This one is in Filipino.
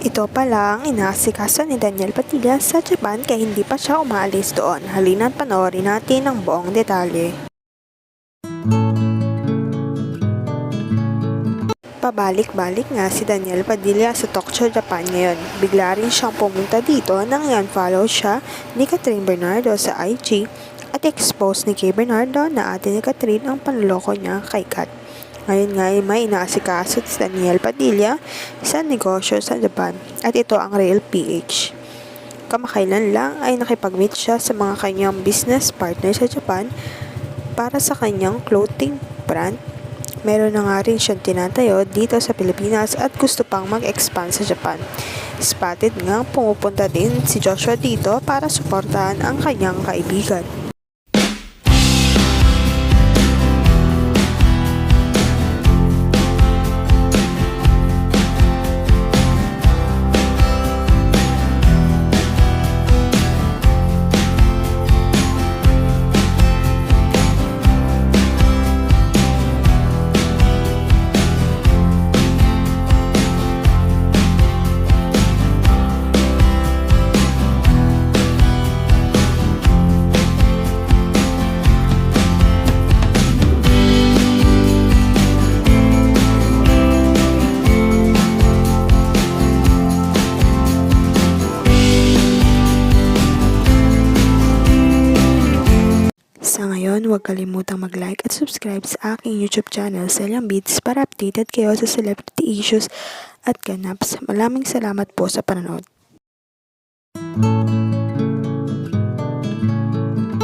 Ito pala ang inaasikaso ni Daniel Padilla sa Japan kaya hindi pa siya umaalis doon. Halina't panoorin natin ang buong detalye. Pabalik-balik nga si Daniel Padilla sa Tokyo, Japan ngayon. Bigla rin siyang pumunta dito nang i-unfollow siya ni Catherine Bernardo sa IG at expose ni Kay Bernardo na ate ni Catherine ang panloko niya kay Kat. Ngayon nga ay may inaasikaso si Daniel Padilla sa negosyo sa Japan at ito ang Real PH. Kamakailan lang ay nakipag-meet siya sa mga kanyang business partner sa Japan para sa kanyang clothing brand Meron na nga rin siyang tinatayo dito sa Pilipinas at gusto pang mag-expand sa Japan. Spotted nga pumupunta din si Joshua dito para suportahan ang kanyang kaibigan. Ngayon, huwag kalimutang mag-like at subscribe sa aking YouTube channel, Celian Beats, para updated kayo sa celebrity issues at ganaps. Maraming salamat po sa panonood.